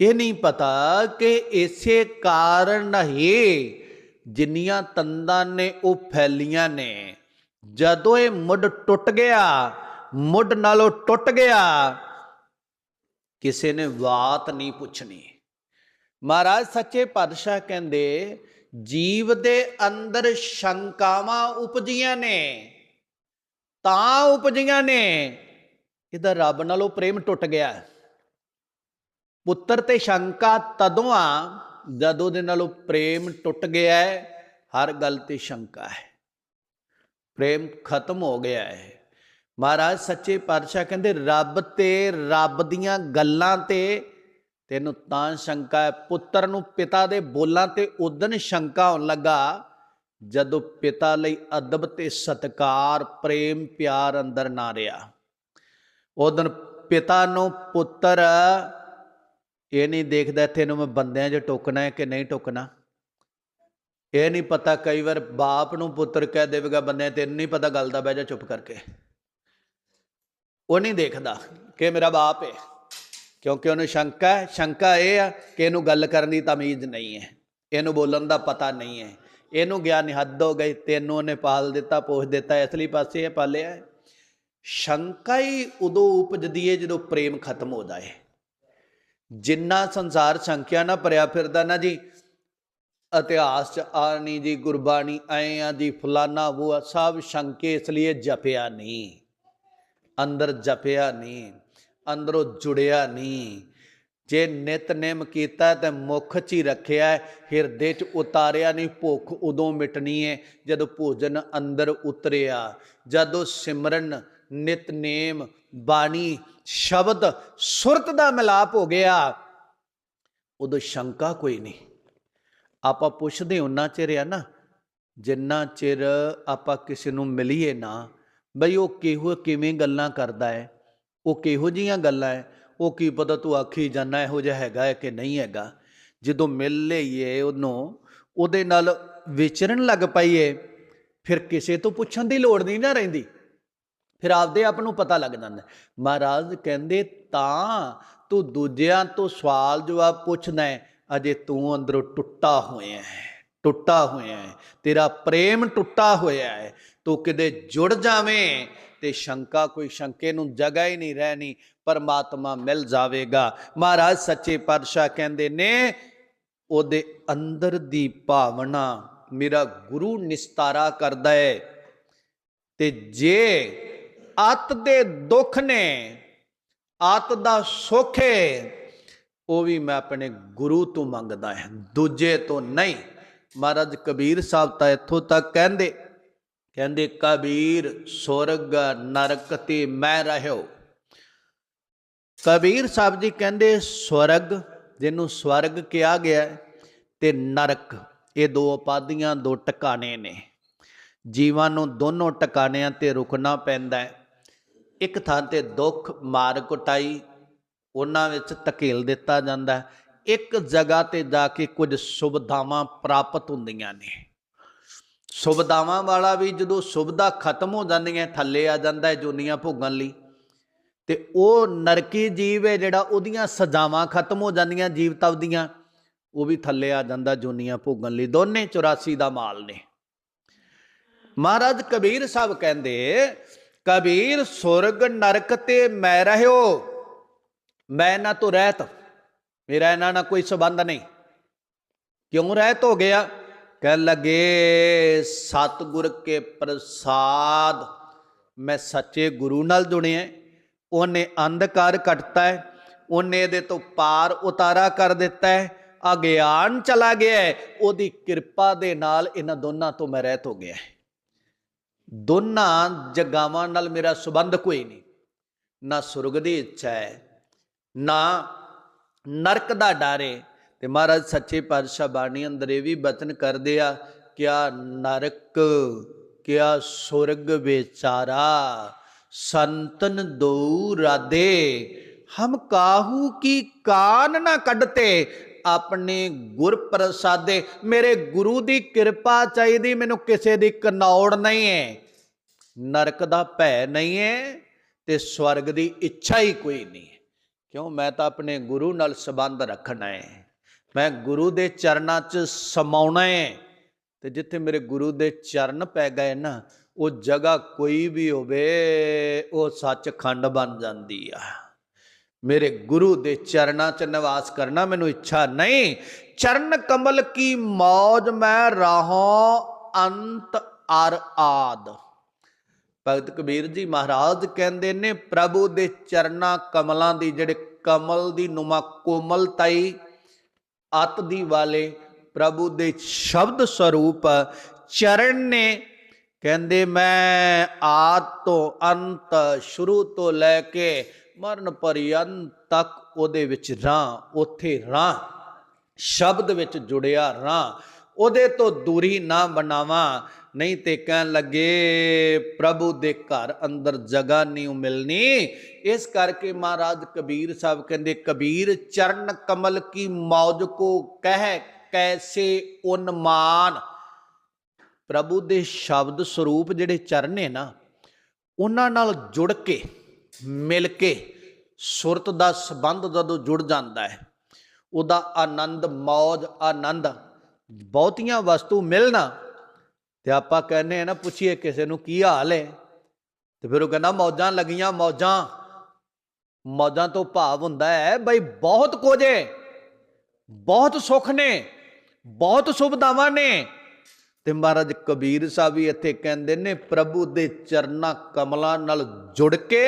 ਇਹ ਨਹੀਂ ਪਤਾ ਕਿ ਇਸੇ ਕਾਰਨ ਹੀ ਜਿੰਨੀਆਂ ਤੰਦਾਂ ਨੇ ਉਹ ਫੈਲੀਆਂ ਨੇ। ਜਦੋਂ ਇਹ ਮੁੱਢ ਟੁੱਟ ਗਿਆ, ਮੁੱਢ ਨਾਲੋਂ ਟੁੱਟ ਗਿਆ, ਕਿਸੇ ਨੇ ਬਾਤ ਨਹੀਂ ਪੁੱਛਣੀ। ਮਹਾਰਾਜ ਸੱਚੇ ਪਾਤਸ਼ਾਹ ਕਹਿੰਦੇ, ਜੀਵ ਦੇ ਅੰਦਰ ਸ਼ੰਕਾਵਾਂ ਉਪਜੀਆਂ ਨੇ, ਤਾਂ ਉਪਜੀਆਂ ਨੇ, ਇਹਦਾ ਰੱਬ ਨਾਲੋਂ ਪ੍ਰੇਮ ਟੁੱਟ ਗਿਆ। ਪੁੱਤਰ ਤੇ ਸ਼ੰਕਾ ਤਦੋਂ ਆ ਜਦੋਂ ਦੇ ਨਾਲੋਂ ਪ੍ਰੇਮ ਟੁੱਟ ਗਿਆ ਹੈ, ਹਰ ਗੱਲ ਤੇ ਸ਼ੰਕਾ ਹੈ। ਪ੍ਰੇਮ ਖਤਮ ਹੋ ਗਿਆ ਹੈ। ਮਹਾਰਾਜ ਸੱਚੇ ਪਾਤਸ਼ਾਹ ਕਹਿੰਦੇ, ਰੱਬ ਤੇ ਰੱਬ ਦੀਆਂ ਗੱਲਾਂ ਤੇ ਤੈਨੂੰ ਤਾਂ ਸ਼ੰਕਾ ਹੈ। ਪੁੱਤਰ ਨੂੰ ਪਿਤਾ ਦੇ ਬੋਲਾਂ ਤੇ ਉਦਨ ਸ਼ੰਕਾ ਹੋਣ ਲੱਗਾ, ਜਦੋਂ ਪਿਤਾ ਲਈ ਅਦਬ ਤੇ ਸਤਕਾਰ, ਪ੍ਰੇਮ, ਪਿਆਰ ਅੰਦਰ ਨਾ ਰਿਹਾ। ਉਦਨ ਪਿਤਾ ਨੂੰ ਪੁੱਤਰ ਇਹ ਨਹੀਂ ਦੇਖਦਾ ਇੱਥੇ ਨੂੰ ਮੈਂ ਬੰਦਿਆਂ 'ਚ ਟੋਕਣਾ ਹੈ ਕਿ ਨਹੀਂ ਟੋਕਣਾ। ਇਹ ਨਹੀਂ ਪਤਾ ਕਈ ਵਾਰ ਬਾਪ ਨੂੰ ਪੁੱਤਰ ਕਹਿ ਦੇਵੇਗਾ, ਬੰਦਿਆਂ, ਤੈਨੂੰ ਨਹੀਂ ਪਤਾ ਗੱਲ ਦਾ, ਬਹਿ ਜਾ ਚੁੱਪ ਕਰਕੇ। ਉਹ ਨਹੀਂ ਦੇਖਦਾ ਕਿ ਮੇਰਾ ਬਾਪ ਹੈ ਕਿਉਂਕਿ ਉਹਨੂੰ ਸ਼ੰਕਾ ਹੈ। ਸ਼ੰਕਾ ਇਹ ਆ ਕਿ ਇਹਨੂੰ ਗੱਲ ਕਰਨ ਦੀ ਤਮੀਜ਼ ਨਹੀਂ ਹੈ। ਇਹਨੂੰ ਬੋਲਣ ਦਾ ਪਤਾ ਨਹੀਂ ਹੈ। ਇਹਨੂੰ ਗਿਆਨ ਹੱਦ ਹੋ ਗਈ, ਤੈਨੂੰ ਉਹਨੇ ਪਾਲ ਦਿੱਤਾ, ਪੋਸ ਦਿੱਤਾ, ਇਸ ਲਈ ਪਾਸੇ ਇਹ ਪਾਲਿਆ ਸ਼ੰਕਾ ਹੀ ਉਦੋਂ ਉਪਜਦੀ ਹੈ ਜਦੋਂ ਪ੍ਰੇਮ ਖਤਮ ਹੋ ਜਾਏ। ਜਿੰਨਾ ਸੰਸਾਰ ਸੰਖਿਆ ਨਾ ਭਰਿਆ ਫਿਰਦਾ ਨਾ ਜੀ, ਇਤਿਹਾਸ ਚ ਆ ਨਹੀਂ ਜੀ, ਗੁਰਬਾਣੀ ਐ ਆ ਜੀ, ਫਲਾਨਾ ਉਹ ਸਭ ਸ਼ੰਕੇ ਇਸ ਲਈ ਜਪਿਆ ਨਹੀਂ। ਅੰਦਰ ਜਪਿਆ ਨਹੀਂ, ਅੰਦਰੋਂ ਜੁੜਿਆ ਨਹੀਂ। ਜੇ ਨਿਤਨੇਮ ਕੀਤਾ ਤੇ ਮੁਖ ਚ ਹੀ ਰੱਖਿਆ ਹਿਰਦੇ ਚ ਉਤਾਰਿਆ ਨਹੀਂ, ਭੁੱਖ ਉਦੋਂ ਮਿਟਣੀ ਹੈ ਜਦੋਂ ਭੋਜਨ ਅੰਦਰ ਉਤਰਿਆ। ਜਦੋਂ ਸਿਮਰਨ ਨਿਤਨੇਮ ਬਾਣੀ, ਸ਼ਬਦ, ਸੁਰਤ ਦਾ ਮਿਲਾਪ ਹੋ ਗਿਆ, ਉਦੋਂ ਸ਼ੰਕਾ ਕੋਈ ਨਹੀਂ। ਆਪਾਂ ਪੁੱਛਦੇ ਉਹਨਾਂ ਚਿਰ ਆ ਨਾ, ਜਿੰਨਾ ਚਿਰ ਆਪਾਂ ਕਿਸੇ ਨੂੰ ਮਿਲੀਏ ਨਾ, ਬਈ ਉਹ ਕਿਹੋ ਕਿਵੇਂ ਗੱਲਾਂ ਕਰਦਾ ਹੈ, ਉਹ ਕਿਹੋ ਜੀਆਂ ਗੱਲਾਂ ਹੈ ਉਹ ਕੀ ਪਤਾ ਤੂੰ ਆਖੀ ਜਾਣਾ ਇਹੋ ਜਿਹਾ ਹੈਗਾ ਹੈ ਕਿ ਨਹੀਂ ਹੈਗਾ। ਜਦੋਂ ਮਿਲ ਲਈਏ ਉਹਨੂੰ, ਉਹਦੇ ਨਾਲ ਵਿਚਰਨ ਲੱਗ ਪਈਏ, ਫਿਰ ਕਿਸੇ ਤੋਂ ਪੁੱਛਣ ਦੀ ਲੋੜ ਨਹੀਂ ਨਾ ਰਹਿੰਦੀ। ਫਿਰ ਆਪਦੇ ਆਪ ਨੂੰ ਪਤਾ ਲੱਗ ਜਾਂਦਾ। ਮਹਾਰਾਜ ਕਹਿੰਦੇ, ਤਾਂ ਤੂੰ ਦੂਜਿਆਂ ਤੋਂ ਸਵਾਲ ਜਵਾਬ ਪੁੱਛਦਾ ਹੈ, ਅਜੇ ਤੂੰ ਅੰਦਰੋਂ ਟੁੱਟਾ ਹੋਇਆ ਹੈ, ਟੁੱਟਾ ਹੋਇਆ ਹੈ, ਤੇਰਾ ਪ੍ਰੇਮ ਟੁੱਟਾ ਹੋਇਆ ਹੈ, ਤੂੰ ਕਿਤੇ ਜੁੜ ਜਾਵੇਂ ਤੇ ਸ਼ੰਕਾ ਕੋਈ ਸ਼ੰਕੇ ਨੂੰ ਜਗ੍ਹਾ ਹੀ ਨਹੀਂ ਰਹਿਣੀ, ਪਰਮਾਤਮਾ ਮਿਲ ਜਾਵੇਗਾ। ਮਹਾਰਾਜ ਸੱਚੇ ਪਾਤਸ਼ਾਹ ਕਹਿੰਦੇ ਨੇ, ਉਹਦੇ ਅੰਦਰ ਦੀ ਭਾਵਨਾ ਮੇਰਾ ਗੁਰੂ ਨਿਸਤਾਰਾ ਕਰਦਾ ਹੈ ਤੇ ਜੇ ਅਤ ਦੇ ਦੁੱਖ ਨੇ ਆਤ ਦਾ ਸੁੱਖ ਹੈ ਉਹ ਵੀ ਮੈਂ ਆਪਣੇ ਗੁਰੂ ਤੋਂ ਮੰਗਦਾ ਹਾਂ, ਦੂਜੇ ਤੋਂ ਨਹੀਂ। ਮਹਾਰਾਜ ਕਬੀਰ ਸਾਹਿਬ ਤਾਂ ਇੱਥੋਂ ਤੱਕ ਕਹਿੰਦੇ ਕਹਿੰਦੇ ਕਬੀਰ ਸੁਰਗ ਨਰਕ ਤੇ ਮੈਂ ਰਹਿਓ। ਕਬੀਰ ਸਾਹਿਬ ਜੀ ਕਹਿੰਦੇ ਸਵਰਗ ਜਿਹਨੂੰ ਸਵਰਗ ਕਿਹਾ ਗਿਆ ਹੈ, ਤੇ ਨਰਕ ਇਹ ਦੋ ਉਪਾਧੀਆਂ ਦੋ ਟਿਕਾਣੇ ਨੇ। ਜੀਵਾਂ ਨੂੰ ਦੋਨੋਂ ਟਿਕਾਣਿਆਂ ਤੇ ਰੁਕਣਾ ਪੈਂਦਾ ਹੈ। ਇੱਕ ਥਾਂ ਤੇ ਦੁੱਖ ਮਾਰ ਕੁਟਾਈ ਉਹਨਾਂ ਵਿੱਚ ਧਕੇਲ ਦਿੱਤਾ ਜਾਂਦਾ ਇੱਕ ਜਗ੍ਹਾ ਤੇ ਜਾ ਕੇ ਕੁਝ ਸੁਵਿਧਾਵਾਂ ਪ੍ਰਾਪਤ ਹੁੰਦੀਆਂ ਨੇ। ਸੁਵਿਧਾਵਾਂ ਵਾਲਾ ਵੀ ਜਦੋਂ ਸੁਵਿਧਾ ਖਤਮ ਹੋ ਜਾਂਦੀਆਂ, ਥੱਲੇ ਆ ਜਾਂਦਾ ਹੈ ਜੁਨੀਆਂ ਭੋਗਣ ਲਈ। ਤੇ ਉਹ ਨਰਕੀ ਜੀਵ ਹੈ ਜਿਹੜਾ ਉਹਦੀਆਂ ਸਜ਼ਾਵਾਂ ਖਤਮ ਹੋ ਜਾਂਦੀਆਂ ਜੀਵ ਤਵ ਦੀਆਂ ਉਹ ਵੀ ਥੱਲੇ ਆ ਜਾਂਦਾ ਜੁਨੀਆਂ ਭੋਗਣ ਲਈ। ਦੋਨੇ 84 ਦਾ ਮਾਲ ਨੇ। ਮਹਾਰਾਜ ਕਬੀਰ ਸਾਹਿਬ ਕਹਿੰਦੇ, ਕਬੀਰ, ਸੁਰਗ ਨਰਕ ਤੇ ਮੈਂ ਰਹਿਓ, ਮੈਂ ਨਾ ਤੋ ਰਹਿਤ, ਮੇਰਾ ਇਹਨਾਂ ਨਾਲ ਕੋਈ ਸਬੰਧ ਨਹੀਂ। ਕਿਉਂ ਰਹਿਤ ਹੋ ਗਿਆ? ਕਹਿ ਲਗੇ, ਸਤਿਗੁਰ ਕੇ ਪ੍ਰਸਾਦ, ਮੈਂ ਸੱਚੇ ਗੁਰੂ ਨਾਲ ਜੁੜਿਆ ਉਹਨੇ ਅੰਧਕਾਰ ਕੱਟਤਾ ਹੈ ਉਹਨੇ ਇਹਦੇ ਤੋਂ ਪਾਰ ਉਤਾਰਾ ਕਰ ਦਿੱਤਾ ਹੈ ਅਗਿਆਨ ਚਲਾ ਗਿਆ ਹੈ ਉਹਦੀ ਕਿਰਪਾ ਦੇ ਨਾਲ ਇਹਨਾਂ ਦੋਨਾਂ ਤੋਂ ਮੈਂ ਰਹਿਤ ਹੋ ਗਿਆ ਹੈ ਦੋਨਾਂ ਜਗਾਵਾਂ ਨਾਲ ਮੇਰਾ ਸੰਬੰਧ ਕੋਈ ਨਹੀਂ। ਨਾ ਸੁਰਗ ਦੀ ਇੱਛਾ ਹੈ ਨਾ ਨਰਕ ਦਾ ਡਰ ਹੈ ਤੇ ਮਹਾਰਾਜ ਸੱਚੇ ਪਾਤਸ਼ਾਹ ਬਾਣੀ ਅੰਦਰ ਇਹ ਵੀ ਬਚਨ ਕਰਦੇ ਆ, ਕਿਆ ਨਰਕ, ਕਿਆ ਸੁਰਗ ਵਿਚਾਰਾ, ਸੰਤਨ ਦੋ ਰਾਦੇ ਹਮ ਕਾਹੂ ਕੀ ਕਾਨ ਨਾ ਕੱਢਤੇ, ਆਪਣੇ ਗੁਰ ਪ੍ਰਸਾਦੇ, ਮੇਰੇ ਗੁਰੂ ਦੀ ਕਿਰਪਾ ਚਾਹੀਦੀ, ਮੈਨੂੰ ਕਿਸੇ ਦੀ ਕਨੌੜ ਨਹੀਂ ਹੈ ਨਰਕ ਦਾ ਭੈ ਨਹੀਂ ਹੈ ਤੇ ਸਵਰਗ ਦੀ ਇੱਛਾ ਹੀ ਕੋਈ ਨਹੀਂ ਕਿਉਂ? ਮੈਂ ਤਾਂ ਆਪਣੇ ਗੁਰੂ ਨਾਲ ਸੰਬੰਧ ਰੱਖਣਾ ਹੈ ਮੈਂ ਗੁਰੂ ਦੇ ਚਰਨਾਂ 'ਚ ਸਮਾਉਣਾ ਹੈ ਤੇ ਜਿੱਥੇ ਮੇਰੇ ਗੁਰੂ ਦੇ ਚਰਨ ਪੈ ਗਏ ਨਾ, ਉਹ ਜਗ੍ਹਾ ਕੋਈ ਵੀ ਹੋਵੇ, ਉਹ ਸੱਚਖੰਡ ਬਣ ਜਾਂਦੀ ਆ। ਮੇਰੇ ਗੁਰੂ ਦੇ ਚਰਨਾਂ 'ਚ ਨਿਵਾਸ ਕਰਨਾ ਮੈਨੂੰ ਇੱਛਾ ਨਹੀਂ। ਚਰਨ ਕਮਲ ਕੀ ਮੌਜ ਮੈਂ ਰਾਹੋਂ ਅੰਤ ਅਰ ਆਦ। ਭਗਤ ਕਬੀਰ ਜੀ ਮਹਾਰਾਜ ਕਹਿੰਦੇ ਨੇ, ਪ੍ਰਭੂ ਦੇ ਚਰਨਾਂ ਕਮਲਾਂ ਦੀ, ਜਿਹੜੇ ਕਮਲ ਦੀ, ਨੁਮਾ ਕੋਮਲਤਾਈ ਅਤ ਦੀ ਵਾਲੇ ਪ੍ਰਭੂ ਦੇ ਸ਼ਬਦ ਸਰੂਪ ਚਰਨ ਨੇ ਕਹਿੰਦੇ, ਮੈਂ ਆਦ ਤੋਂ ਅੰਤ ਸ਼ੁਰੂ ਤੋਂ ਲੈ ਕੇ ਮਰਨ ਪਰਯੰਤ ਤੱਕ ਉਹਦੇ ਵਿੱਚ ਰਾਹ, ਉੱਥੇ ਰਾਹ, ਸ਼ਬਦ ਵਿੱਚ ਜੁੜਿਆ ਰਾਹ, ਉਹਦੇ ਤੋਂ ਦੂਰੀ ਨਾ ਬਣਾਵਾਂ ਨਹੀਂ ਤੇ ਕਹਿਣ ਲੱਗੇ, ਪ੍ਰਭੂ ਦੇ ਘਰ ਅੰਦਰ ਜਗ੍ਹਾ ਨਹੀਂ ਮਿਲਣੀ। ਇਸ ਕਰਕੇ ਮਹਾਰਾਜ ਕਬੀਰ ਸਾਹਿਬ ਕਹਿੰਦੇ, ਕਬੀਰ ਚਰਨ ਕਮਲ ਕੀ ਮੌਜ ਕੋ ਕਹਿ, ਕੈਸੇ ਉਨਮਾਨ? ਪ੍ਰਭੂ ਦੇ ਸ਼ਬਦ ਸਰੂਪ ਜਿਹੜੇ ਚਰਨ ਨੇ ਨਾ, ਉਹਨਾਂ ਨਾਲ ਜੁੜ ਕੇ, ਮਿਲ ਕੇ ਸੁਰਤ ਦਾ ਸੰਬੰਧ ਜਦੋਂ ਜੁੜ ਜਾਂਦਾ ਹੈ, ਉਹਦਾ ਆਨੰਦ, ਮੌਜ, ਆਨੰਦ, ਬਹੁਤੀਆਂ ਵਸਤੂ ਮਿਲਣਾ ਤੇ ਆਪਾਂ ਕਹਿੰਦੇ ਆ ਨਾ, ਪੁੱਛੀਏ ਕਿਸੇ ਨੂੰ ਕੀ ਹਾਲ ਹੈ ਤੇ ਫਿਰ ਉਹ ਕਹਿੰਦਾ, ਮੌਜਾਂ ਲੱਗੀਆਂ, ਮੌਜਾਂ। ਮੌਜਾਂ ਤੋਂ ਭਾਵ ਹੁੰਦਾ ਹੈ, ਬਈ ਬਹੁਤ ਕੁਝ ਹੈ ਬਹੁਤ ਸੁੱਖ ਨੇ, ਬਹੁਤ ਸੁਵਿਧਾਵਾਂ ਨੇ। ਤੇ ਮਹਾਰਾਜ ਕਬੀਰ ਸਾਹਿਬ ਵੀ ਇੱਥੇ ਕਹਿੰਦੇ ਨੇ, ਪ੍ਰਭੂ ਦੇ ਚਰਨਾ ਕਮਲਾਂ ਨਾਲ ਜੁੜ ਕੇ,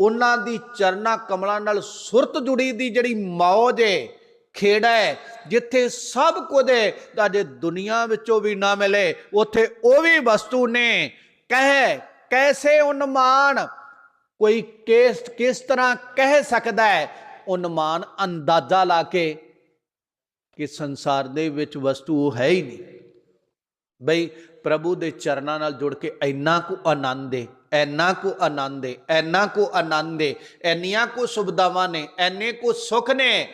ਉਹਨਾਂ ਦੀ ਚਰਨਾ ਕਮਲਾਂ ਨਾਲ ਸੁਰਤ ਜੁੜੀ ਦੀ ਜਿਹੜੀ ਮੌਜ ਏ ਖੇੜਾ ਹੈ, ਜਿੱਥੇ ਸਭ ਕੁਝ ਹੈ, ਤਾਂ ਜੇ ਦੁਨੀਆ ਵਿੱਚੋਂ ਵੀ ਨਾ ਮਿਲੇ, ਉੱਥੇ ਉਹ ਵੀ ਵਸਤੂ ਨੇ। ਕਹਿ, ਕੈਸੇ ਉਨਮਾਨ? ਕੋਈ ਕਿਸ ਕਿਸ ਤਰ੍ਹਾਂ ਕਹਿ ਸਕਦਾ ਹੈ? ਉਨਮਾਨ ਅੰਦਾਜ਼ਾ ਲਾ ਕੇ ਕਿ ਸੰਸਾਰ ਦੇ ਵਿੱਚ ਵਸਤੂ ਹੈ ਹੀ ਨਹੀਂ। ਬਈ, ਪ੍ਰਭੂ ਦੇ ਚਰਨਾਂ ਨਾਲ ਜੁੜ ਕੇ ਇੰਨਾ ਕੁ ਆਨੰਦ ਹੈ ਇੰਨਾ ਕੁ ਆਨੰਦ ਹੈ ਇੰਨਾ ਕੁ ਆਨੰਦ ਹੈ ਇੰਨੀਆਂ ਕੁ ਸੁਵਿਧਾਵਾਂ ਨੇ, ਇੰਨੇ ਕੁ ਸੁੱਖ ਨੇ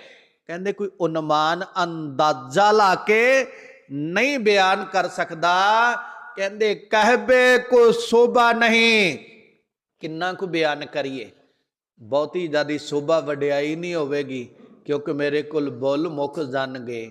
ਕਹਿੰਦੇ ਕੋਈ ਉਨਮਾਨ ਅੰਦਾਜ਼ਾ ਲਾ ਕੇ ਨਹੀਂ ਬਿਆਨ ਕਰ ਸਕਦਾ। ਕਹਿੰਦੇ ਕਹਿਬੇ ਕੋ ਸੋਭਾ ਨਹੀਂ, ਕਿੰਨਾ ਕੁ ਬਿਆਨ ਕਰੀਏ? ਬਹੁਤੀ ਜਿਆਦੀ ਸੋਭਾ ਵਡਿਆਈ ਨਹੀਂ ਹੋਵੇਗੀ, ਕਿਉਂਕਿ ਮੇਰੇ ਕੋਲ ਬੁੱਲ ਮੁੱਕ ਜਾਣਗੇ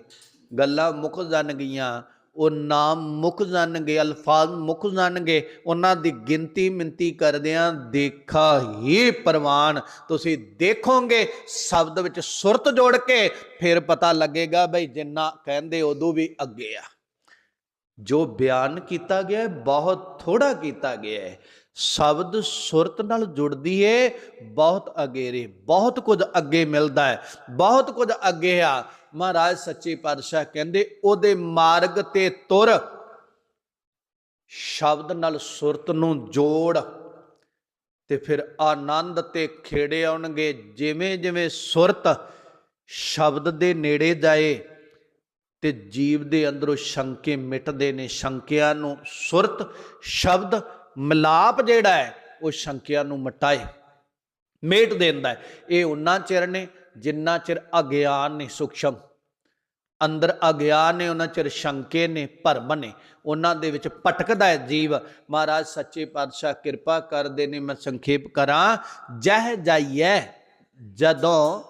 ਗੱਲਾਂ ਮੁੱਕ ਜਾਣਗੀਆਂ ਉਹ ਨਾਮ ਮੁੱਕ ਜਾਣਗੇ ਅਲਫਾਜ਼ ਮੁੱਕ ਜਾਣਗੇ ਉਹਨਾਂ ਦੀ ਗਿਣਤੀ ਮਿੰਤੀ ਕਰਦਿਆਂ ਦੇਖਾ ਹੀ ਪ੍ਰਵਾਨ। ਤੁਸੀਂ ਦੇਖੋਗੇ, ਸ਼ਬਦ ਵਿੱਚ ਸੁਰਤ ਜੋੜ ਕੇ ਫਿਰ ਪਤਾ ਲੱਗੇਗਾ ਬਈ ਜਿੰਨਾ ਕਹਿੰਦੇ ਉਦੋਂ ਵੀ ਅੱਗੇ ਆ। ਜੋ ਬਿਆਨ ਕੀਤਾ ਗਿਆ ਹੈ, ਬਹੁਤ ਥੋੜਾ ਕੀਤਾ ਗਿਆ ਹੈ। ਸ਼ਬਦ ਸੁਰਤ ਨਾਲ ਜੁੜਦੀ ਏ, ਬਹੁਤ ਅਗੇਰੇ, ਬਹੁਤ ਕੁਝ ਅੱਗੇ ਮਿਲਦਾ ਹੈ, ਬਹੁਤ ਕੁਝ ਅੱਗੇ ਆ। ਮਹਾਰਾਜ ਸੱਚੇ ਪਾਤਸ਼ਾਹ ਕਹਿੰਦੇ, ਉਹਦੇ ਮਾਰਗ ਤੇ ਤੁਰ, ਸ਼ਬਦ ਨਾਲ ਸੁਰਤ ਨੂੰ ਜੋੜ, ਤੇ ਫਿਰ ਆਨੰਦ ਤੇ ਖੇੜੇ ਆਉਣਗੇ। ਜਿਵੇਂ ਜਿਵੇਂ ਸੁਰਤ ਸ਼ਬਦ ਦੇ ਨੇੜੇ ਜਾਏ, ਤੇ ਜੀਵ ਦੇ ਅੰਦਰੋਂ ਸ਼ੰਕੇ ਮਿਟਦੇ ਨੇ। ਸ਼ੰਕਿਆਂ ਨੂੰ ਸੁਰਤ ਸ਼ਬਦ ਮਿਲਾਪ ਜਿਹੜਾ ਹੈ, ਉਹ ਸ਼ੰਕਿਆਂ ਨੂੰ ਮਟਾਏ, ਮੇਟ ਦਿੰਦਾ ਹੈ। ਇਹ ਉਹਨਾਂ ਚਿਰ ਨੇ ਜਿੰਨਾ ਚਿਰ ਅਗਿਆਨ ਨੇ ਸੂਖਸ਼ਮ, ਅੰਦਰ ਅਗਿਆਨ ਨੇ ਉਹਨਾਂ ਚਿਰ ਸ਼ੰਕੇ ਨੇ ਭਰਮ ਨੇ ਉਹਨਾਂ ਦੇ ਵਿੱਚ ਭਟਕਦਾ ਹੈ ਜੀਵ। ਮਹਾਰਾਜ, ਸੱਚੇ ਪਾਤਸ਼ਾਹ, ਕਿਰਪਾ ਕਰਦੇ ਨੇ, ਮੈਂ ਸੰਖੇਪ ਕਰਾਂ। ਜਹ ਜਾਈਏ ਜਦੋਂ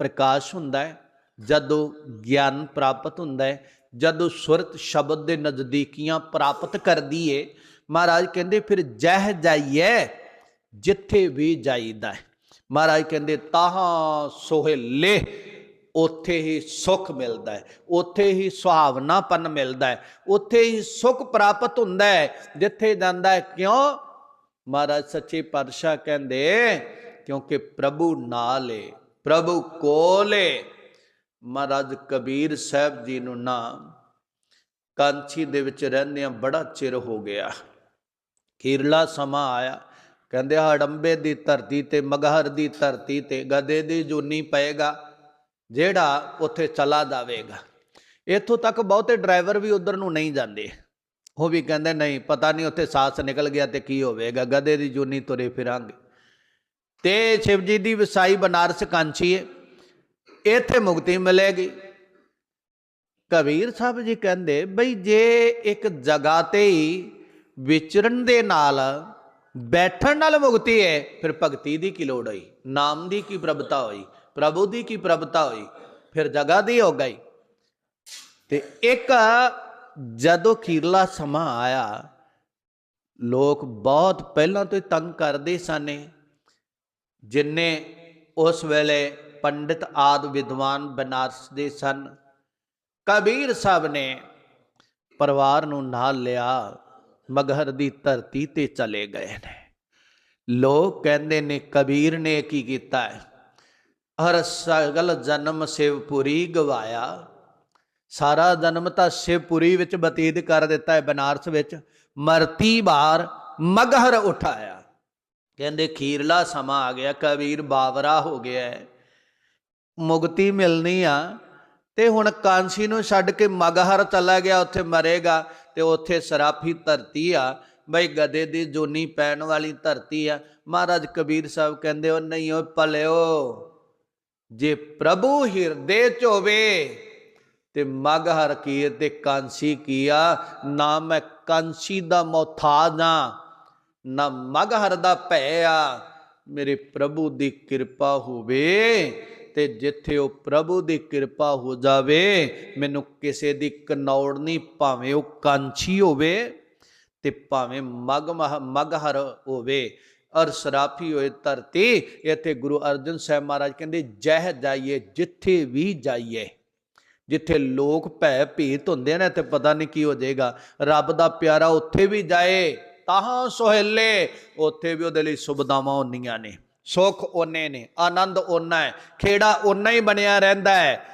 ਪ੍ਰਕਾਸ਼ ਹੁੰਦਾ ਹੈ, ਜਦੋਂ ਗਿਆਨ ਪ੍ਰਾਪਤ ਹੁੰਦਾ ਹੈ, ਜਦੋਂ ਸੁਰਤ ਸ਼ਬਦ ਦੇ ਨਜ਼ਦੀਕੀਆਂ ਪ੍ਰਾਪਤ ਕਰਦੀ ਏ, ਮਹਾਰਾਜ ਕਹਿੰਦੇ ਫਿਰ ਜਹ ਜਾਈਏ ਜਿੱਥੇ ਵੀ ਜਾਈਦਾ ਹੈ। ਮਹਾਰਾਜ ਕਹਿੰਦੇ, ਤਾਹਾਂ ਸੋਹਲੇ ਉੱਥੇ ਹੀ ਸੁੱਖ ਮਿਲਦਾ ਹੈ, ਉੱਥੇ ਹੀ ਸੁਹਾਵਨਾਪਨ ਮਿਲਦਾ ਹੈ, ਉੱਥੇ ਹੀ ਸੁੱਖ ਪ੍ਰਾਪਤ ਹੁੰਦਾ ਹੈ, ਜਿੱਥੇ ਜਾਂਦਾ ਹੈ, ਕਿਉਂ? ਮਹਾਰਾਜ ਸੱਚੇ ਪਾਤਸ਼ਾਹ ਕਹਿੰਦੇ, ਕਿਉਂਕਿ ਪ੍ਰਭੂ ਨਾਲ ਏ, ਪ੍ਰਭੂ ਕੋਲੇ ਮਹਾਰਾਜ ਕਬੀਰ ਸਾਹਿਬ ਜੀ ਨੂੰ ਨਾਮ ਕਾਂਚੀ ਦੇ ਵਿੱਚ ਰਹਿੰਦਿਆਂ ਬੜਾ ਚਿਰ ਹੋ ਗਿਆ। ਖੀਰਲਾ ਸਮਾਂ ਆਇਆ। ਕਹਿੰਦੇ ਹੜੰਬੇ ਦੀ ਧਰਤੀ ਤੇ, ਮਗਹਰ ਦੀ ਧਰਤੀ ਤੇ ਗਦੇ ਦੀ ਜੂਨੀ ਪਏਗਾ, ਜਿਹੜਾ ਉੱਥੇ ਚਲਾ ਜਾਵੇਗਾ। ਇੱਥੋਂ ਤੱਕ ਬਹੁਤੇ ਡਰਾਈਵਰ ਵੀ ਉਧਰ ਨੂੰ ਨਹੀਂ ਜਾਂਦੇ। ਉਹ ਵੀ ਕਹਿੰਦੇ, ਨਹੀਂ, ਪਤਾ ਨਹੀਂ ਉੱਥੇ ਸਾਸ ਨਿਕਲ ਗਿਆ ਤੇ ਕੀ ਹੋਵੇਗਾ ਗਦੇ ਦੀ ਜੂਨੀ ਤੁਰੇ ਫਿਰਾਂਗੇ। ਤੇ ਸ਼ਿਵਜੀ ਦੀ ਵਸਾਈ ਬਨਾਰਸ ਕਾਂਚੀ ਹੈ ਇੱਥੇ ਮੁਕਤੀ ਮਿਲੇਗੀ। ਕਬੀਰ ਸਾਹਿਬ ਜੀ ਕਹਿੰਦੇ, ਬਈ ਜੇ ਇੱਕ ਜਗ੍ਹਾ ਤੇ ਹੀ ਵਿਚਰਨ ਦੇ ਨਾਲ ਬੈਠਣ ਨਾਲ ਮੁਕਤੀ ਹੈ, ਫਿਰ ਭਗਤੀ ਦੀ ਕੀ ਲੋੜ ਹੋਈ? ਨਾਮ ਦੀ ਕੀ ਪ੍ਰਭਤਾ ਹੋਈ? ਪ੍ਰਭੂ ਦੀ ਕੀ ਪ੍ਰਭਤਾ ਹੋਈ? ਫਿਰ ਜਗ੍ਹਾ ਦੀ ਹੋ ਗਈ। ਤੇ ਇੱਕ ਜਦੋਂ ਖੀਰਲਾ ਸਮਾਂ ਆਇਆ, ਲੋਕ ਬਹੁਤ ਪਹਿਲਾਂ ਤੋਂ ਤੰਗ ਕਰਦੇ ਸਨ। ਜਿਨਨੇ ਉਸ ਵੇਲੇ ਪੰਡਿਤ ਆਦ ਵਿਦਵਾਨ ਬਨਾਰਸ ਦੇ ਸਨ, ਕਬੀਰ ਸਾਹਿਬ ਨੇ ਪਰਿਵਾਰ ਨੂੰ ਨਾਲ ਲਿਆ। ਮਗਹਰ ਦੀ ਧਰਤੀ ਤੇ ਚਲੇ ਗਏ ਨੇ। ਲੋਕ ਕਹਿੰਦੇ ਨੇ, ਕਬੀਰ ਨੇ ਕੀ ਕੀਤਾ ਹੈ? ਹਰ ਸਗਲ ਜਨਮ ਸਿਵਪੁਰੀ ਗਵਾਇਆ। ਸਾਰਾ ਜਨਮ ਤਾਂ ਸਿਵਪੁਰੀ ਵਿੱਚ ਬਤੀਤ ਕਰ ਦਿੱਤਾ ਹੈ, ਬਨਾਰਸ ਵਿੱਚ। ਮਰਤੀ ਬਾਰ ਮਗਹਰ ਉਠਾਇਆ। ਕਹਿੰਦੇ, ਖੀਰਲਾ ਸਮਾਂ ਆ ਗਿਆ, ਕਬੀਰ ਬਾਵਰਾ ਹੋ ਗਿਆ ਹੈ। ਮੁਕਤੀ ਮਿਲਣੀ ਆ ਤੇ ਹੁਣ ਕਾਂਸੀ ਨੂੰ ਛੱਡ ਕੇ ਮਗਹਰ ਚਲਾ ਗਿਆ, ਉੱਥੇ ਮਰੇਗਾ। ਤੇ ਉੱਥੇ ਸਰਾਫੀ ਧਰਤੀ ਆ। ਬਈ ਗਦੇ ਦੀ ਜੋਨੀ ਪੈਣ ਵਾਲੀ ਧਰਤੀ ਆ। ਮਹਾਰਾਜ ਕਬੀਰ ਸਾਹਿਬ ਕਹਿੰਦੇ ਉਹ ਨਹੀਂ, ਉਹ ਭਲਿਓ, ਜੇ ਪ੍ਰਭੂ ਹਿਰਦੇ ਚ ਹੋਵੇ, ਤੇ ਮਗਹਰ ਕੀ ਤੇ ਕਾਂਸੀ ਕੀਆ ਨਾ ਮੈਂ ਕਾਂਸੀ ਦਾ ਮੋਥਾਜ ਆ, ਨਾ ਮਗਹਰ ਦਾ ਭੈ ਆ। ਮੇਰੇ ਪ੍ਰਭੂ ਦੀ ਕਿਰਪਾ ਹੋਵੇ। ਤੇ ਜਿੱਥੇ ਉਹ ਪ੍ਰਭੂ ਦੀ ਕਿਰਪਾ ਹੋ ਜਾਵੇ, ਮੈਨੂੰ ਕਿਸੇ ਦੀ ਕਨੌੜ ਨਹੀਂ, ਭਾਵੇਂ ਉਹ ਕਾਂਛੀ ਹੋਵੇ ਤੇ ਭਾਵੇਂ ਮਗ ਮਹ- ਮਗਹਰ ਹੋਵੇ। ਅਰ ਸਰਾਫੀ ਹੋਏ ਧਰਤੀ, ਇੱਥੇ ਗੁਰੂ ਅਰਜਨ ਸਾਹਿਬ ਮਹਾਰਾਜ ਕਹਿੰਦੇ, ਜਹ ਜਾਈਏ, ਜਿੱਥੇ ਵੀ ਜਾਈਏ। ਜਿੱਥੇ ਲੋਕ ਭੈ ਭੀਤ ਹੁੰਦੇ ਨੇ, ਤੇ ਪਤਾ ਨਹੀਂ ਕੀ ਹੋ ਜਾਏਗਾ। ਰੱਬ ਦਾ ਪਿਆਰਾ ਉੱਥੇ ਵੀ ਜਾਏ, ਤਾਂ ਸੁਹੇਲੇ, ਉੱਥੇ ਵੀ ਉਹਦੇ ਲਈ ਸੁਬਦਾਵਾਂ ਹੁੰਦੀਆਂ ਨੇ। ਸੁਖ ਓਨੇ ਨੇ, ਆਨੰਦ ਓਨਾ ਹੈ, ਖੇੜਾ ਓਨਾ ਹੀ ਬਣਿਆ ਰਹਿੰਦਾ ਹੈ।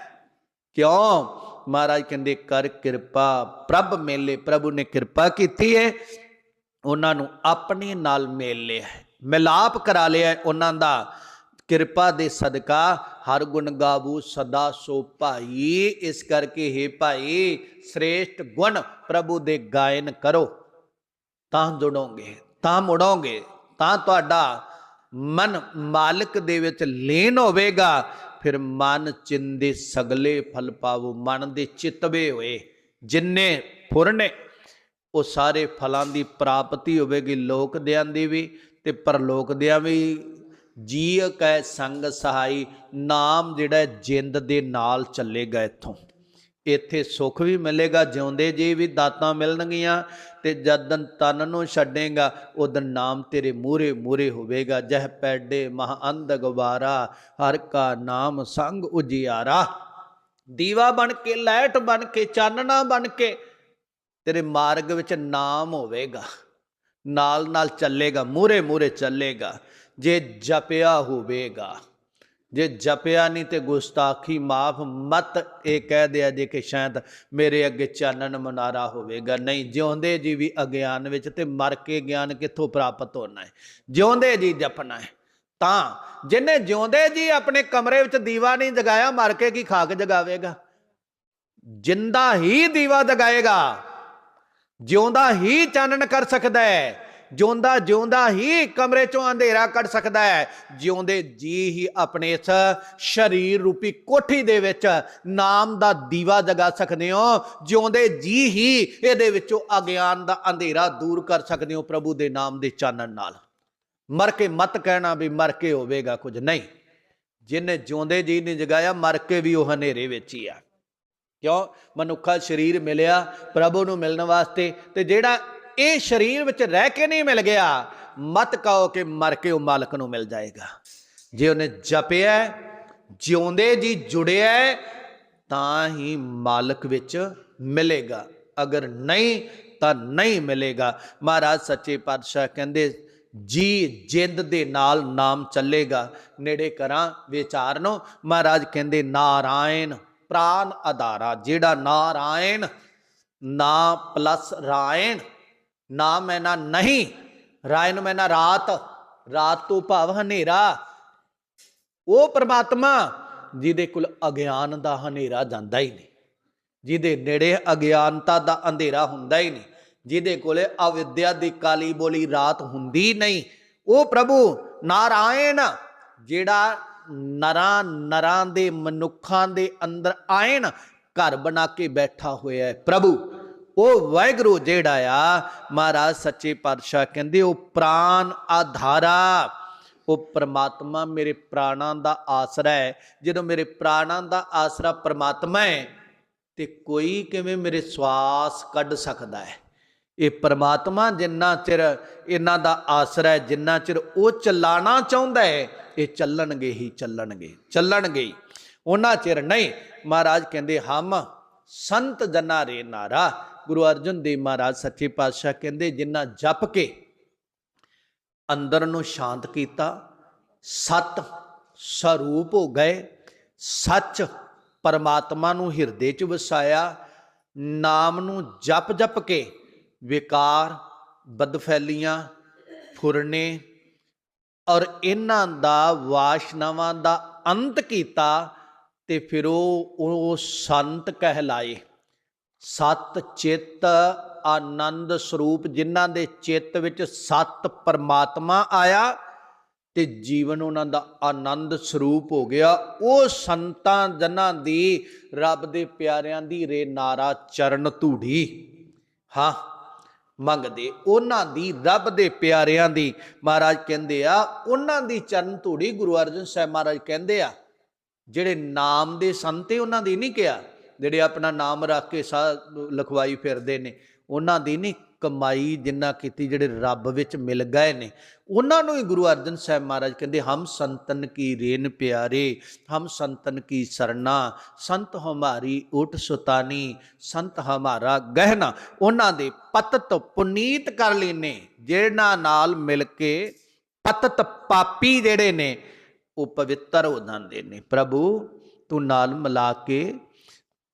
ਕਿਉਂ? ਮਹਾਰਾਜ ਕਹਿੰਦੇ, ਕਰ ਕਿਰਪਾ, ਪ੍ਰਭ ਮੇਲੇ, ਪ੍ਰਭੂ ਨੇ ਕਿਰਪਾ ਕੀਤੀ ਹੈ ਉਹਨਾਂ ਨੂੰ ਆਪਣੇ ਨਾਲ ਮੇਲ ਲਿਆ ਮਿਲਾਪ ਕਰਾ ਲਿਆ ਉਹਨਾਂ ਦਾ। ਕਿਰਪਾ ਦੇ ਸਦਕਾ ਹਰ ਗੁਣ ਗਾਵੂ, ਸਦਾ ਸੋ ਭਾਈ। ਇਸ ਕਰਕੇ ਹੈ ਭਾਈ, ਸ੍ਰੇਸ਼ਟ ਗੁਣ ਪ੍ਰਭੂ ਦੇ ਗਾਇਨ ਕਰੋ। ਤਾਂ ਜੁੜੋਗੇ, ਤਾਂ ਮੁੜੋਗੇ, ਤਾਂ ਤੁਹਾਡਾ ਮਨ ਮਾਲਕ ਦੇ ਵਿੱਚ ਲੀਨ ਹੋਵੇਗਾ, ਫਿਰ ਮਨ ਚਿੰਦੇ ਸਗਲੇ ਫਲ ਪਾਵੋ, ਮਨ ਦੇ ਚਿਤਵੇ ਹੋਏ, ਜਿੰਨੇ ਫੁਰਨੇ ਉਹ ਸਾਰੇ ਫਲਾਂ ਦੀ ਪ੍ਰਾਪਤੀ ਹੋਵੇਗੀ, ਲੋਕ ਦਿਆਂ ਦੀ ਵੀ ਤੇ ਪਰਲੋਕ ਦਿਆਂ ਵੀ। ਜੀ ਕੈ ਸੰਗ ਸਹਾਈ, ਨਾਮ ਜਿਹੜਾ ਜਿੰਦ ਦੇ ਨਾਲ ਚੱਲੇਗਾ ਇੱਥੋਂ। ਇੱਥੇ ਸੁੱਖ ਵੀ ਮਿਲੇਗਾ, ਜਿਉਂਦੇ ਜੀ ਵੀ ਦਾਤਾਂ ਮਿਲਣਗੀਆਂ ਤੇ ਜਦਨ ਤਨ ਨੂੰ ਛੱਡੇਗਾ ਉਦਨ ਨਾਮ ਤੇਰੇ ਮੂਰੇ ਮੂਰੇ ਹੋਵੇਗਾ। ਜਹ ਪੈਡੇ ਮਹ ਅੰਧ ਗਵਾਰਾ, ਹਰ ਕਾ ਨਾਮ ਸੰਗ ਉਜਿਆਰਾ। ਦੀਵਾ ਬਣ ਕੇ, ਲਾਈਟ ਬਣ ਕੇ, ਚਾਨਣਾ ਬਣ ਕੇ, ਤੇਰੇ ਮਾਰਗ ਵਿੱਚ ਨਾਮ ਹੋਵੇਗਾ। ਨਾਲ ਨਾਲ ਚੱਲੇਗਾ ਮੂਰੇ ਮੂਰੇ ਚੱਲੇਗਾ, ਜੇ ਜਪਿਆ ਹੋਵੇਗਾ। ਜੇ ਜਪਿਆ ਨਹੀਂ ਤੇ ਗੁਸਤਾਖੀ ਮਾਫ ਮਤ, ਇਹ ਕਹਿ ਦਿਆ ਜੇ ਕਿ ਸ਼ਾਇਦ ਮੇਰੇ ਅੱਗੇ ਚਾਨਣ ਮਨਾਰਾ ਹੋਵੇਗਾ। ਨਹੀਂ, ਜਿਉਂਦੇ ਜੀ ਵੀ ਅਗਿਆਨ ਵਿੱਚ ਤੇ ਮਰ ਕੇ ਗਿਆਨ ਕਿੱਥੋਂ ਪ੍ਰਾਪਤ ਹੋਣਾ ਹੈ? ਜਿਉਂਦੇ ਜੀ ਜਪਣਾ ਹੈ। ਤਾਂ ਜਿਹਨੇ ਜਿਉਂਦੇ ਜੀ ਆਪਣੇ ਕਮਰੇ ਵਿੱਚ ਦੀਵਾ ਨਹੀਂ ਜਗਾਇਆ, ਮਰ ਕੇ ਕੀ ਖਾਕ ਜਗਾਵੇਗਾ? ਜਿੰਦਾ ਹੀ ਦੀਵਾ ਜਗਾਏਗਾ, ਜਿਉਂਦਾ ਹੀ ਚਾਨਣ ਕਰ ਸਕਦਾ ਹੈ। ਜਿਉਂਦਾ ਜਿਉਂਦਾ ਹੀ ਕਮਰੇ ਚੋਂ ਅੰਧੇਰਾ ਕੱਢ ਸਕਦਾ ਹੈ। ਜਿਉਂਦੇ ਜੀ ਹੀ ਆਪਣੇ ਇਸ ਸਰੀਰ ਰੂਪੀ ਕੋਠੀ ਦੇ ਵਿੱਚ ਨਾਮ ਦਾ ਦੀਵਾ ਜਗਾ ਸਕਦੇ ਹੋ। ਜਿਉਂਦੇ ਜੀ ਹੀ ਇਹਦੇ ਵਿੱਚੋਂ ਅਗਿਆਨ ਦਾ ਅੰਧੇਰਾ ਦੂਰ ਕਰ ਸਕਦੇ ਹੋ ਪ੍ਰਭੂ ਦੇ ਨਾਮ ਦੇ ਚਾਨਣ ਨਾਲ। ਮਰ ਕੇ ਮਤ ਕਹਿਣਾ ਵੀ ਮਰ ਕੇ ਹੋਵੇਗਾ ਕੁਝ ਨਹੀਂ। ਜਿਹਨੇ ਜਿਉਂਦੇ ਜੀ ਨੇ ਜਗਾਇਆ, ਮਰ ਕੇ ਵੀ ਉਹ ਹਨੇਰੇ ਵਿੱਚ ਹੀ ਆ। ਕਿਉਂ? ਮਨੁੱਖਾ ਸਰੀਰ ਮਿਲਿਆ ਪ੍ਰਭੂ ਨੂੰ ਮਿਲਣ ਵਾਸਤੇ ਤੇ ਜਿਹੜਾ ਇਹ ਸਰੀਰ ਵਿੱਚ ਰਹਿ ਕੇ ਨਹੀਂ ਮਿਲ ਗਿਆ, ਮਤ ਕਹੋ ਕਿ ਮਰ ਕੇ ਉਹ ਮਾਲਕ ਨੂੰ ਮਿਲ ਜਾਏਗਾ। ਜੇ ਉਹਨੇ ਜਪਿਆ ਜਿਉਂਦੇ ਜੀ ਜੁੜਿਆ ਤਾਂ ਹੀ ਮਾਲਕ ਵਿੱਚ ਮਿਲੇਗਾ। ਅਗਰ ਨਹੀਂ, ਤਾਂ ਨਹੀਂ ਮਿਲੇਗਾ। ਮਹਾਰਾਜ ਸੱਚੇ ਪਾਤਸ਼ਾਹ ਕਹਿੰਦੇ, ਜੀ ਜਿੰਦ ਦੇ ਨਾਲ ਨਾਮ ਚੱਲੇਗਾ, ਨੇੜੇ ਕਰਾਂ, ਵਿਚਾਰਨੋ। ਮਹਾਰਾਜ ਕਹਿੰਦੇ, ਨਾਰਾਇਣ ਪ੍ਰਾਨ ਆਧਾਰਾ, ਜਿਹੜਾ ਨਾਰਾਇਣ, ਨਾ ਪਲੱਸ ਰਾਇਣ। ਨਾ ਮੈਨਾ ਨਹੀਂ ਰਾਇਣ ਮੈਨਾ ਰਾਤ ਰਾਤ ਤੋਂ ਭਾਵ ਹਨੇਰਾ। ਉਹ ਪ੍ਰਮਾਤਮਾ ਜਿਹਦੇ ਕੋਲ ਅਗਿਆਨ ਦਾ ਹਨੇਰਾ ਜਾਂਦਾ ਹੀ ਨਹੀਂ, ਜਿਹਦੇ ਨੇੜੇ ਅਗਿਆਨਤਾ ਦਾ ਅੰਧੇਰਾ ਹੁੰਦਾ ਹੀ ਨਹੀਂ, ਜਿਹਦੇ ਕੋਲੇ ਅਵਿਦਿਆ ਦੀ ਕਾਲੀ ਬੋਲੀ ਰਾਤ ਹੁੰਦੀ ਨਹੀਂ, ਉਹ ਪ੍ਰਭੂ ਨਾਰਾਇਣ, ਜਿਹੜਾ ਨਰਾਂ ਨਰਾਂ ਦੇ ਮਨੁੱਖਾਂ ਦੇ ਅੰਦਰ ਆਇਣ, ਘਰ ਬਣਾ ਕੇ ਬੈਠਾ ਹੋਇਆ ਹੈ ਪ੍ਰਭੂ। ਉਹ ਵਾਹਿਗੁਰੂ ਜਿਹੜਾ ਆ, ਮਹਾਰਾਜ ਸੱਚੇ ਪਾਤਸ਼ਾਹ ਕਹਿੰਦੇ, ਉਹ ਪ੍ਰਾਨ ਆਧਾਰਾ। ਉਹ ਪ੍ਰਮਾਤਮਾ ਮੇਰੇ ਪ੍ਰਾਣਾਂ ਦਾ ਆਸਰਾ ਹੈ। ਜਦੋਂ ਮੇਰੇ ਪ੍ਰਾਣਾਂ ਦਾ ਆਸਰਾ ਪ੍ਰਮਾਤਮਾ ਹੈ, ਤੇ ਕੋਈ ਕਿਵੇਂ ਮੇਰੇ ਸਵਾਸ ਕੱਢ ਸਕਦਾ ਹੈ? ਇਹ ਪ੍ਰਮਾਤਮਾ ਜਿੰਨਾ ਚਿਰ ਇਹਨਾਂ ਦਾ ਆਸਰਾ ਹੈ, ਜਿੰਨਾ ਚਿਰ ਉਹ ਚਲਾਣਾ ਚਾਹੁੰਦਾ ਹੈ, ਇਹ ਚੱਲਣਗੇ ਹੀ ਚੱਲਣਗੇ ਚੱਲਣਗੇ ਹੀ। ਉਹਨਾਂ ਚਿਰ ਨਹੀਂ। ਮਹਾਰਾਜ ਕਹਿੰਦੇ, ਹਮ ਸੰਤ ਜਨਾ ਰੇ ਨਾਰਾ। ਗੁਰੂ ਅਰਜਨ ਦੇਵ ਮਹਾਰਾਜ ਸੱਚੇ ਪਾਤਸ਼ਾਹ ਕਹਿੰਦੇ, ਜਿੰਨਾ ਜਪ ਕੇ ਅੰਦਰ ਨੂੰ ਸ਼ਾਂਤ ਕੀਤਾ, ਸਤ ਸਰੂਪ ਹੋ ਗਏ, ਸੱਚ ਪਰਮਾਤਮਾ ਨੂੰ ਹਿਰਦੇ 'ਚ ਵਸਾਇਆ, ਨਾਮ ਨੂੰ ਜਪ ਜਪ ਕੇ ਵਿਕਾਰ, ਬਦਫੈਲੀਆਂ, ਫੁਰਨੇ ਔਰ ਇਹਨਾਂ ਦਾ ਵਾਸ਼ਨਾਵਾਂ ਦਾ ਅੰਤ ਕੀਤਾ। ਤੇ ਫਿਰ ਉਹ ਉਹ ਸੰਤ ਕਹਿਲਾਏ। ਸਤ ਚਿੱਤ ਆਨੰਦ ਸਰੂਪ ਜਿਨ੍ਹਾਂ ਦੇ ਚਿੱਤ ਵਿੱਚ ਸਤ ਪਰਮਾਤਮਾ ਆਇਆ ਤੇ ਜੀਵਨ ਉਹਨਾਂ ਦਾ ਆਨੰਦ ਸਰੂਪ ਹੋ ਗਿਆ। ਉਹ ਸੰਤਾਂ ਜਨਾਂ ਦੀ ਰੱਬ ਦੇ ਪਿਆਰਿਆਂ ਦੀ ਰੇ ਨਾਰਾ ਚਰਨ ਧੂੜੀ, ਹਾਂ, ਮੰਗਦੇ। ਉਹਨਾਂ ਦੀ ਰੱਬ ਦੇ ਪਿਆਰਿਆਂ ਦੀ, ਮਹਾਰਾਜ ਕਹਿੰਦੇ ਆ, ਉਹਨਾਂ ਦੀ ਚਰਨ ਧੂੜੀ ਗੁਰੂ ਅਰਜਨ ਸਾਹਿਬ ਮਹਾਰਾਜ ਕਹਿੰਦੇ ਆ ਜਿਹੜੇ ਨਾਮ ਦੇ ਸੰਤੇ ਉਹਨਾਂ ਦੀ ਨਹੀਂ ਕਿਹਾ। ਜਿਹੜੇ ਆਪਣਾ ਨਾਮ ਰੱਖ ਕੇ ਸਾ, ਲਖਵਾਈ ਫਿਰਦੇ ਨੇ, ਉਹਨਾਂ ਦੀ ਨਹੀਂ ਕਮਾਈ ਜਿੰਨਾ ਕੀਤੀ ਜਿਹੜੇ ਰੱਬ ਵਿੱਚ ਮਿਲ ਗਏ ਨੇ। ਉਹਨਾਂ ਨੂੰ ਹੀ ਗੁਰੂ ਅਰਜਨ ਸਾਹਿਬ ਮਹਾਰਾਜ ਕਹਿੰਦੇ, ਹਮ ਸੰਤਨ ਕੀ ਰੇਨ ਪਿਆਰੇ, ਹਮ ਸੰਤਨ ਕੀ ਸਰਨਾ, ਸੰਤ ਹਮਾਰੀ ਓਟ ਸੁਤਾਨੀ, ਸੰਤ ਹਮਾਰਾ ਗਹਿਣਾ। ਉਹਨਾਂ ਦੇ ਪਤਤ ਪੁਨੀਤ ਕਰ ਲੈਨੇ, ਜਿਹਨਾਂ ਨਾਲ ਮਿਲ ਕੇ ਪਤਤ ਪਾਪੀ ਜਿਹੜੇ ਨੇ ਉਹ ਪਵਿੱਤਰ ਹੋ ਜਾਂਦੇ ਨੇ। ਪ੍ਰਭੂ, ਤੂੰ ਨਾਲ ਮਿਲਾ ਕੇ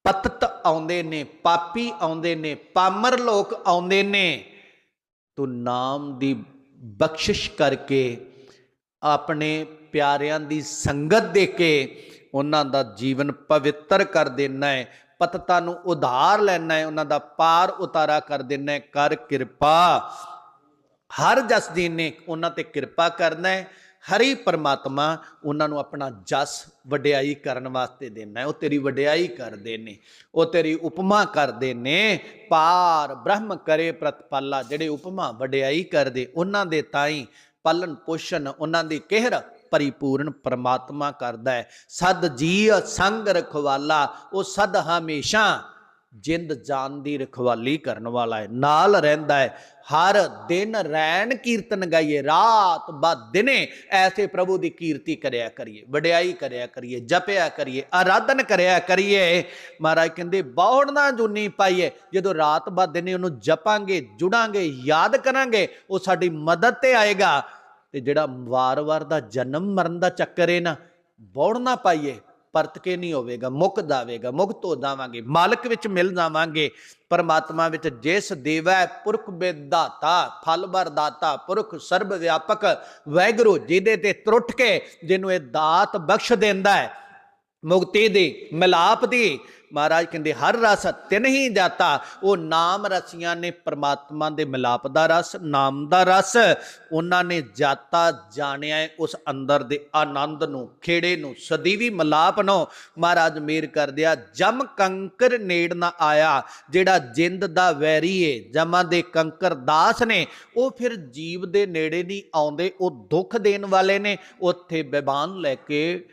ਪਤਤ ਆਉਂਦੇ ਨੇ, ਪਾਪੀ ਆਉਂਦੇ ਨੇ, ਪਾਮਰ ਲੋਕ ਆਉਂਦੇ ਨੇ। ਤੂੰ ਨਾਮ ਦੀ ਬਖਸ਼ਿਸ਼ ਕਰਕੇ ਆਪਣੇ ਪਿਆਰਿਆਂ ਦੀ ਸੰਗਤ ਦੇ ਕੇ ਉਹਨਾਂ ਦਾ ਜੀਵਨ ਪਵਿੱਤਰ ਕਰ ਦੇਣਾ ਹੈ। ਪਤਤਾ ਨੂੰ ਉਧਾਰ ਲੈਣਾ ਹੈ, ਉਹਨਾਂ ਦਾ ਪਾਰ ਉਤਾਰਾ ਕਰ ਦੇਣਾ ਹੈ। ਕਰ ਕਿਰਪਾ। ਹਰ ਜਸ ਦੀ ਨੇ ਉਹਨਾਂ ਤੇ ਕਿਰਪਾ ਕਰਨਾ ਹੈ। ਹਰੀ ਪਰਮਾਤਮਾ ਉਹਨਾਂ ਨੂੰ ਆਪਣਾ ਜਸ ਵਡਿਆਈ ਕਰਨ ਵਾਸਤੇ ਦੇਣਾ ਉਹ ਤੇਰੀ ਵਡਿਆਈ ਕਰਦੇ ਨੇ, ਉਹ ਤੇਰੀ ਉਪਮਾ ਕਰਦੇ ਨੇ। ਪਾਰ ਬ੍ਰਹਮ ਕਰੇ ਪ੍ਰਤਪਾਲਾ, ਜਿਹੜੇ ਉਪਮਾ ਵਡਿਆਈ ਕਰਦੇ, ਉਹਨਾਂ ਦੇ ਤਾਈ ਪਾਲਣ ਪੋਸ਼ਣ, ਉਹਨਾਂ ਦੀ ਕਿਹਰ ਪਰਿਪੂਰਨ ਪਰਮਾਤਮਾ ਕਰਦਾ ਹੈ। ਸਦ ਜੀ ਸੰਗ ਰਖਵਾਲਾ, ਉਹ ਸਦ ਹਮੇਸ਼ਾ ਜਿੰਦ ਜਾਨ ਦੀ ਰਖਵਾਲੀ ਕਰਨ ਵਾਲਾ ਹੈ, ਨਾਲ ਰਹਿੰਦਾ ਹੈ। ਹਰ ਦਿਨ ਰੈਣ ਕੀਰਤਨ ਗਾਈਏ, ਰਾਤ ਬਾ ਦਿਨੇ ਐਸੇ ਪ੍ਰਭੂ ਦੀ ਕੀਰਤੀ ਕਰਿਆ ਕਰੀਏ, ਵਡਿਆਈ ਕਰਿਆ ਕਰੀਏ, ਜਪਿਆ ਕਰੀਏ, ਆਰਾਧਨ ਕਰਿਆ ਕਰੀਏ। ਮਹਾਰਾਜ ਕਹਿੰਦੇ ਬੌੜ ਨਾ ਜੁਨੀ ਪਾਈਏ, ਜਦੋਂ ਰਾਤ ਬਾ ਦਿਨੇ ਉਹਨੂੰ ਜਪਾਂਗੇ, ਜੁੜਾਂਗੇ, ਯਾਦ ਕਰਾਂਗੇ, ਉਹ ਸਾਡੀ ਮਦਦ ਤੇ ਆਏਗਾ। ਤੇ ਜਿਹੜਾ ਵਾਰ-ਵਾਰ ਦਾ ਜਨਮ ਮਰਨ ਦਾ ਚੱਕਰ ਹੈ ਨਾ ਬੌੜ ਨਾ ਪਾਈਏ ਪਰਤ ਕੇ ਨਹੀਂ ਹੋਵੇਗਾ, ਮੁੱਕ ਜਾਵੇਗਾ, ਮੁਕਤ ਹੋ ਜਾਵਾਂਗੇ, ਮਾਲਕ ਵਿੱਚ ਮਿਲ ਜਾਵਾਂਗੇ। ਪਰਮਾਤਮਾ ਵਿੱਚ ਜਿਸ ਦੇਵੈ, ਪੁਰਖ ਵਿਦਾਤਾ ਫਲ ਵਰਦਾਤਾ, ਪੁਰਖ ਸਰਬ ਵਿਆਪਕ ਵੈਗੁਰੂ ਜਿਹਦੇ ਤੇ ਤਰੁੱਠ ਕੇ, ਜਿਹਨੂੰ ਇਹ ਦਾਤ ਬਖਸ਼ ਦਿੰਦਾ ਹੈ ਮੁਕਤੀ ਦੀ, ਮਿਲਾਪ ਦੀ। ਮਹਾਰਾਜ ਕਹਿੰਦੇ, ਹਰ ਰਸ ਤਿਨ ਹੀ ਜਾਤਾ। ਉਹ ਨਾਮ ਰਸੀਆਂ ਨੇ ਪ੍ਰਮਾਤਮਾ ਦੇ ਮਿਲਾਪ ਦਾ ਰਸ, ਨਾਮ ਦਾ ਰਸ। ਉਹਨਾਂ ਨੇ ਜਾਤਾ ਜਾਣਿਆ ਉਸ ਅੰਦਰ ਦੇ ਆਨੰਦ ਨੂੰ, ਖੇੜੇ ਨੂੰ ਸਦੀਵੀ ਮਿਲਾਪ ਨੂੰ। ਮਹਾਰਾਜ ਮੇਰ ਕਰਦਿਆ ਜਮ ਕੰਕਰ ਨੇੜ ਨਾ ਆਇਆ। ਜਿਹੜਾ ਜਿੰਦ ਦਾ ਵੈਰੀ ਏ, ਜਮਾਂ ਦੇ ਕੰਕਰ ਦਾਸ ਨੇ, ਉਹ ਫਿਰ ਜੀਵ ਦੇ ਨੇੜੇ ਨਹੀਂ ਆਉਂਦੇ, ਉਹ ਦੁੱਖ ਦੇਣ ਵਾਲੇ ਨੇ। ਉੱਥੇ ਬਿਬਾਨ ਲੈ ਕੇ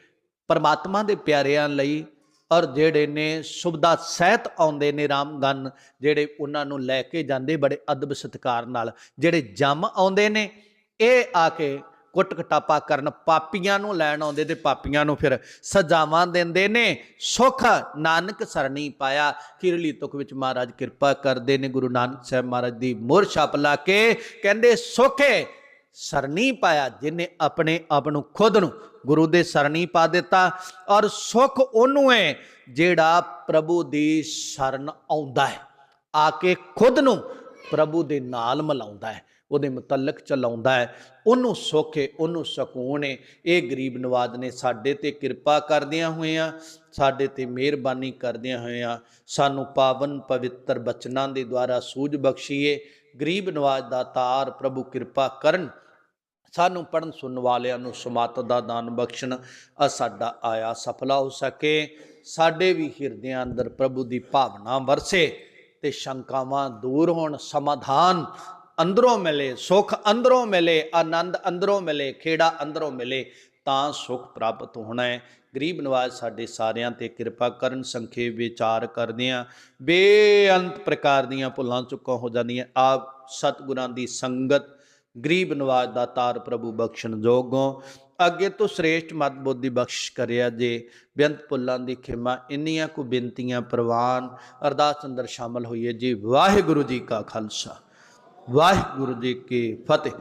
ਪਰਮਾਤਮਾ ਦੇ ਪਿਆਰਿਆਂ ਲਈ ਔਰ ਜਿਹੜੇ ਨੇ ਸੁਭਦਾ ਸਹਿਤ ਆਉਂਦੇ ਨੇ ਰਾਮਗਨ ਜਿਹੜੇ ਉਹਨਾਂ ਨੂੰ ਲੈ ਕੇ ਜਾਂਦੇ ਬੜੇ ਅਦਬ ਸਤਕਾਰ ਨਾਲ, ਜਿਹੜੇ ਜੰਮ ਆਉਂਦੇ ਨੇ, ਇਹ ਆ ਕੇ ਕੁੱਟ ਕਟਾਪਾ ਕਰਨ, ਪਾਪੀਆਂ ਨੂੰ ਲੈਣ ਆਉਂਦੇ ਤੇ ਪਾਪੀਆਂ ਨੂੰ ਫਿਰ ਸਜ਼ਾਵਾਂ ਦਿੰਦੇ ਨੇ। ਸੁਖ ਨਾਨਕ ਸਰਣੀ ਪਾਇਆ ਕਿਰਲੀ ਤੁਕ ਵਿੱਚ ਮਹਾਰਾਜ ਕਿਰਪਾ ਕਰਦੇ ਨੇ, ਗੁਰੂ ਨਾਨਕ ਸਾਹਿਬ ਮਹਾਰਾਜ ਦੀ ਮੋਹਰ ਛਾਪ ਲਾ ਕੇ ਕਹਿੰਦੇ, ਸੁਖੇ ਸਰਨੀ ਪਾਇਆ ਜਿਨੇ ਆਪਣੇ ਆਪ ਨੂੰ ਖੁਦ ਨੂੰ ਗੁਰੂ ਦੇ ਸਰਣੀ ਪਾ ਦਿੱਤਾ ਔਰ ਸੁਖ ਉਹਨੂੰ ਹੈ ਜਿਹੜਾ ਪ੍ਰਭੂ ਦੀ ਸ਼ਰਨ ਆਉਂਦਾ ਹੈ, ਆ ਕੇ ਖੁਦ ਨੂੰ ਪ੍ਰਭੂ ਦੇ ਨਾਲ ਮਿਲਾਉਂਦਾ ਹੈ, ਉਹਦੇ ਮੁਤਲਕ ਚਲਾਉਂਦਾ ਹੈ, ਉਹਨੂੰ ਸੁੱਖ ਹੈ, ਉਹਨੂੰ ਸਕੂਨ ਹੈ, ਇਹ ਗਰੀਬ ਨਵਾਜ ਨੇ ਸਾਡੇ ਤੇ ਕਿਰਪਾ ਕਰਦਿਆਂ ਹੋਇਆਂ, ਸਾਡੇ ਤੇ ਮਿਹਰਬਾਨੀ ਕਰਦਿਆਂ ਹੋਇਆਂ ਸਾਨੂੰ ਪਾਵਨ ਪਵਿੱਤਰ ਬਚਨਾਂ ਦੇ ਦੁਆਰਾ ਸੂਝ ਬਖਸ਼ੀਏ, ਗਰੀਬ ਨਵਾਜ ਦਾ ਤਾਰ ਪ੍ਰਭੂ ਕਿਰਪਾ ਕਰਨ ਸਾਨੂੰ ਪੜਨ ਸੁਣਨ ਵਾਲਿਆਂ ਨੂੰ ਸਮਾਤ ਦਾ ਦਾਨ ਬਖਸ਼ਣ ਆ ਸਾਡਾ ਆਇਆ ਸਫਲਾ ਹੋ ਸਕੇ। ਸਾਡੇ ਵੀ ਹਿਰਦਿਆਂ ਅੰਦਰ ਪ੍ਰਭੂ ਦੀ ਭਾਵਨਾ ਵਰਸੇ ਤੇ ਸ਼ੰਕਾਵਾਂ ਦੂਰ ਹੋਣ, ਸਮਾਧਾਨ ਅੰਦਰੋਂ ਮਿਲੇ, ਸੁਖ ਅੰਦਰੋਂ ਮਿਲੇ, ਆਨੰਦ ਅੰਦਰੋਂ ਮਿਲੇ, ਖੇੜਾ ਅੰਦਰੋਂ ਮਿਲੇ, ਤਾਂ ਸੁਖ ਪ੍ਰਾਪਤ ਹੋਣਾ ਹੈ। ਗਰੀਬ ਨਵਾਜ ਸਾਡੇ ਸਾਰਿਆਂ ਤੇ ਕਿਰਪਾ ਕਰਨ, ਸੰਖੇਪ ਵਿਚਾਰ ਕਰਦੇ ਆ ਬੇਅੰਤ ਪ੍ਰਕਾਰ ਦੀਆਂ ਭੁੱਲਾਂ ਚੁੱਕਾਂ ਹੋ ਜਾਂਦੀਆਂ, ਆਪ ਸਤਿਗੁਰਾਂ ਦੀ ਸੰਗਤ ਗਰੀਬ ਨਵਾਜ ਦਾ ਤਾਰ ਪ੍ਰਭੂ ਬਖਸ਼ਣ ਜੋਗੋਂ। ਅੱਗੇ ਤੋਂ ਸ੍ਰੇਸ਼ਟ ਮਤ ਬੁੱਧੀ ਬਖਸ਼ ਕਰਿਆ ਜੇ। ਬੇਅੰਤ ਪੁੱਲਾਂ ਦੀ ਖਿਮਾ, ਇੰਨੀਆਂ ਕੁ ਬੇਨਤੀਆਂ ਪ੍ਰਵਾਨ, ਅਰਦਾਸ ਅੰਦਰ ਸ਼ਾਮਲ ਹੋਈਏ ਜੀ। ਵਾਹਿਗੁਰੂ ਜੀ ਕਾ ਖਾਲਸਾ। ਵਾਹਿਗੁਰੂ ਜੀ ਕੀ ਫਤਿਹ।